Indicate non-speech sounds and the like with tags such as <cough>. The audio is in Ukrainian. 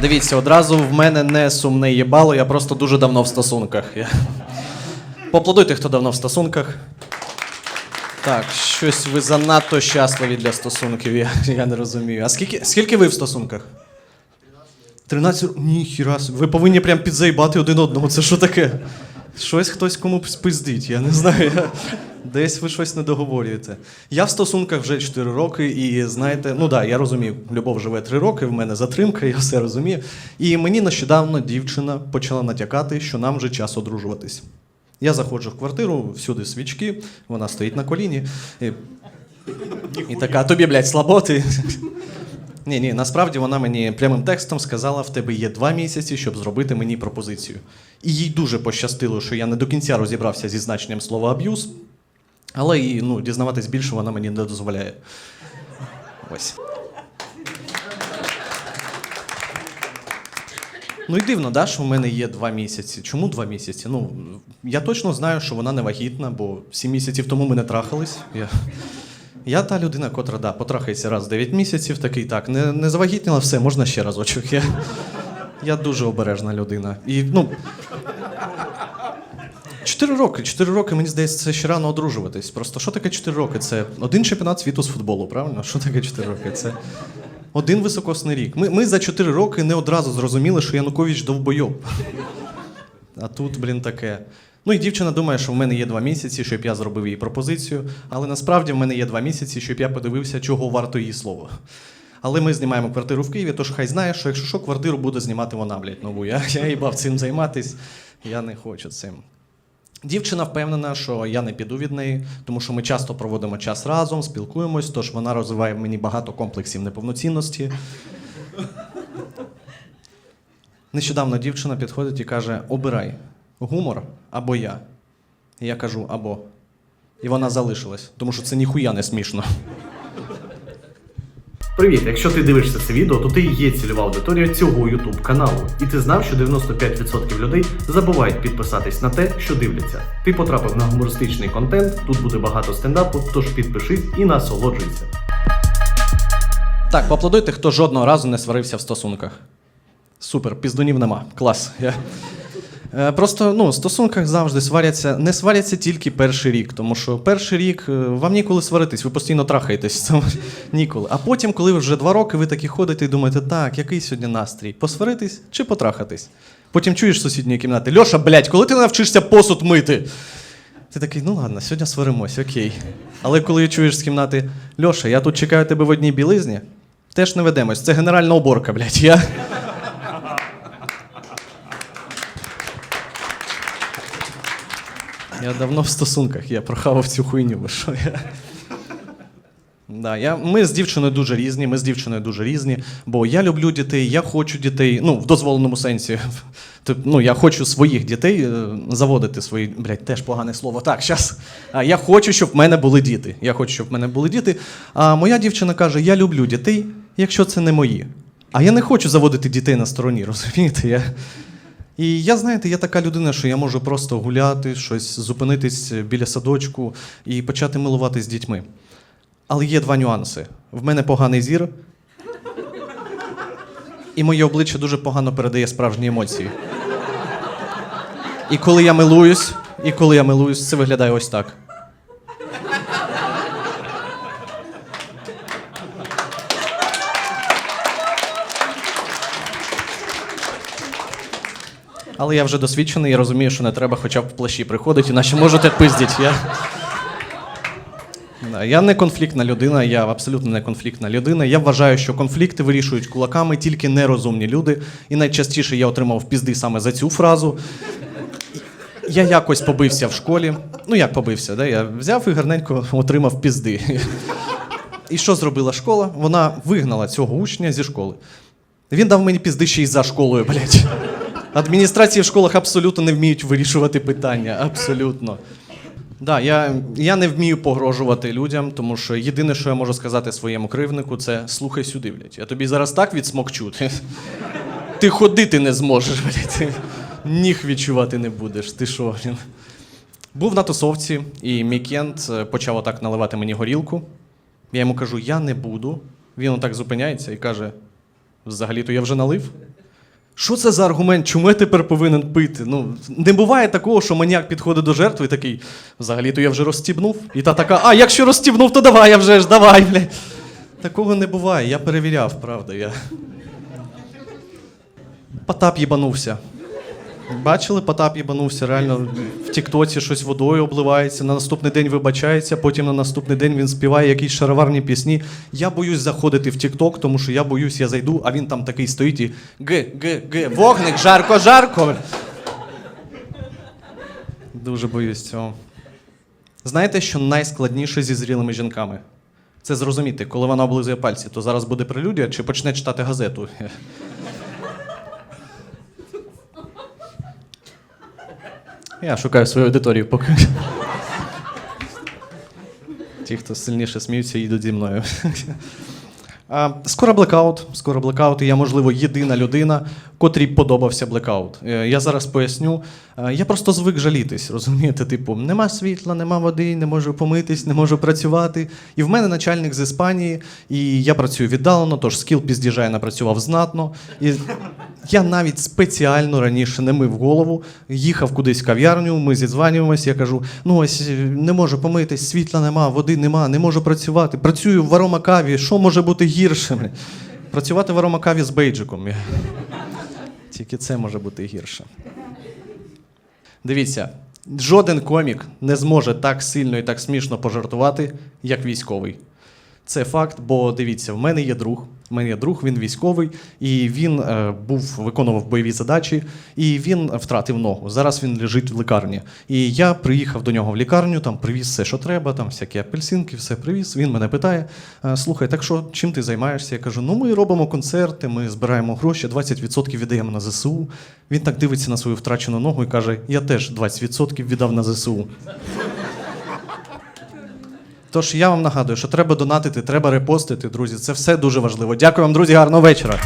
Дивіться, одразу в мене не сумне їбало, я просто дуже давно в стосунках. Я... Поаплодуйте, хто давно в стосунках. Так, щось ви занадто щасливі для стосунків, я, я не розумію. А скільки, скільки ви в стосунках? 13 років? Ніхіра. Ви повинні прям підзаїбати один одного. Це що таке? Щось хтось кому спиздить, я не знаю. Десь ви щось не договорюєте. Я в стосунках вже 4 роки, і знаєте, ну да, я розумію, любов живе 3 роки, в мене затримка, <laughs> я все розумію. І мені нещодавно дівчина почала натякати, що нам вже час одружуватись. Я заходжу в квартиру, всюди свічки, вона стоїть на коліні. І, і така, тобі, блядь, слабо, ти. <laughs> Ні, ні, насправді вона мені прямим текстом сказала: в тебе є два місяці, щоб зробити мені пропозицію. І їй дуже пощастило, що я не до кінця розібрався зі значенням слова аб'юз, але і ну, дізнаватись більше вона мені не дозволяє. Ось. Ну і дивно, да, що в мене є два місяці. Чому два місяці? Ну, я точно знаю, що вона не вагітна, бо сім місяців тому ми не трахались. Я, я та людина, котра да, потрахається раз в 9 місяців, такий так, не, не завагітніла, все, можна ще разочок. Я, я дуже обережна людина. І, ну, Чотири роки. Чотири роки, мені здається, це ще рано одружуватись. Просто що таке чотири роки? Це один чемпіонат світу з футболу, правильно? Що таке чотири роки? Це один високосний рік. Ми, ми за чотири роки не одразу зрозуміли, що Янукович довбойоб. А тут, блін, таке. Ну і дівчина думає, що в мене є два місяці, щоб я зробив їй пропозицію. Але насправді в мене є два місяці, щоб я подивився, чого варто її слово. Але ми знімаємо квартиру в Києві, тож хай знає, що якщо що, квартиру буде знімати вона, блядь, нову. Я, я їбав цим займатись, я не хочу цим. Дівчина впевнена, що я не піду від неї, тому що ми часто проводимо час разом, спілкуємось, тож вона розвиває в мені багато комплексів неповноцінності. Нещодавно дівчина підходить і каже: обирай гумор або я. І я кажу або. І вона залишилась, тому що це ніхуя не смішно. Привіт! Якщо ти дивишся це відео, то ти є цільова аудиторія цього YouTube каналу. І ти знав, що 95% людей забувають підписатись на те, що дивляться. Ти потрапив на гумористичний контент, тут буде багато стендапу, тож підпишись і насолоджуйся. Так, поаплодуйте, хто жодного разу не сварився в стосунках. Супер, піздунів нема. Клас. Я... Е, Просто ну, в стосунках завжди сваряться, не сваряться тільки перший рік, тому що перший рік е, вам ніколи сваритись, ви постійно трахаєтесь. <laughs> Це ніколи. А потім, коли ви вже два роки, ви такі ходите і думаєте, так, який сьогодні настрій? Посваритись чи потрахатись? Потім чуєш сусідньої кімнати, Льоша, блядь, коли ти навчишся посуд мити? Ти такий, ну ладно, сьогодні сваримось, окей. Але коли чуєш з кімнати, Льоша, я тут чекаю тебе в одній білизні, теж не ведемось. Це генеральна уборка, блядь. Я... Я давно в стосунках, я прохавав цю хуйню, ви що я. Да, я, ми з дівчиною дуже різні, ми з дівчиною дуже різні, бо я люблю дітей, я хочу дітей, ну, в дозволеному сенсі. Тип, Ну, я хочу своїх дітей е, заводити свої. Блять, теж погане слово. Так, щас. Я хочу, щоб в мене були діти. Я хочу, щоб в мене були діти. А моя дівчина каже: я люблю дітей, якщо це не мої. А я не хочу заводити дітей на стороні, <laughs> розумієте? Я... І я, знаєте, я така людина, що я можу просто гуляти, щось зупинитись біля садочку і почати милуватись з дітьми. Але є два нюанси. В мене поганий зір, і моє обличчя дуже погано передає справжні емоції. І коли я милуюсь, і коли я милуюсь, це виглядає ось так. Але я вже досвідчений і розумію, що не треба хоча б в плащі приходити, іначе можете пиздіть. Я... Я не конфліктна людина, я абсолютно не конфліктна людина. Я вважаю, що конфлікти вирішують кулаками тільки нерозумні люди. І найчастіше я отримав пізди саме за цю фразу. Я якось побився в школі. Ну, як побився, да? я взяв і гарненько отримав пізди. І що зробила школа? Вона вигнала цього учня зі школи. Він дав мені пізди ще й за школою, блядь. Адміністрації в школах абсолютно не вміють вирішувати питання. Абсолютно. Да, я, я не вмію погрожувати людям, тому що єдине, що я можу сказати своєму кривнику, це слухай сюди, блядь. Я тобі зараз так відсмокчу. Ти, ти ходити не зможеш, блядь. Ти ніг відчувати не будеш. Ти що, блін? Був на тусовці, і мій кент е, почав отак наливати мені горілку. Я йому кажу, я не буду. Він отак зупиняється і каже: взагалі-то я вже налив. Що це за аргумент? Чому я тепер повинен пити? Ну, не буває такого, що маніяк підходить до жертви і такий, взагалі-то я вже розстібнув. І та така, а якщо розстібнув, то давай, я вже ж, давай, блядь. Такого не буває, я перевіряв, правда. Я... Потап їбанувся. Бачили, Потап їбанувся, реально в Тіктоці щось водою обливається, на наступний день вибачається, потім на наступний день він співає якісь шароварні пісні. Я боюсь заходити в Тікток, тому що я боюсь, я зайду, а він там такий стоїть і г, г, г, вогник, жарко, жарко. Дуже боюсь цього. Знаєте, що найскладніше зі зрілими жінками? Це зрозуміти, коли вона облизує пальці, то зараз буде прелюдія чи почне читати газету. Я шукаю свою аудиторію поки. Ті, хто сильніше сміються, їдуть зі мною. А, Скоро блекаут. Скоро блекаут, і я, можливо, єдина людина, котрій подобався блекаут. Е, Я зараз поясню. Е, Я просто звик жалітись, розумієте? Типу, нема світла, нема води, не можу помитись, не можу працювати. І в мене начальник з Іспанії, і я працюю віддалено, тож скіл піздіжай напрацював знатно. І я навіть спеціально раніше не мив голову, їхав кудись в кав'ярню, ми зідзванюємося, я кажу: ну ось е, не можу помитись, світла нема, води нема, не можу працювати. Працюю в аромакаві, що може бути гірше? бля? Працювати в аромакаві з бейджиком. Тільки це може бути гірше. Дивіться, жоден комік не зможе так сильно і так смішно пожартувати, як військовий. Це факт, бо дивіться, в мене є друг. В мене є друг, він військовий, і він е, був виконував бойові задачі, і він втратив ногу. Зараз він лежить в лікарні. І я приїхав до нього в лікарню, там привіз все, що треба, там всякі апельсинки, все привіз. Він мене питає: «Е, слухай, так що чим ти займаєшся? Я кажу: ну ми робимо концерти, ми збираємо гроші, 20% віддаємо на ЗСУ. Він так дивиться на свою втрачену ногу і каже: Я теж 20% віддав на ЗСУ. Тож я вам нагадую, що треба донатити, треба репостити, друзі. Це все дуже важливо. Дякую вам, друзі, гарного вечора.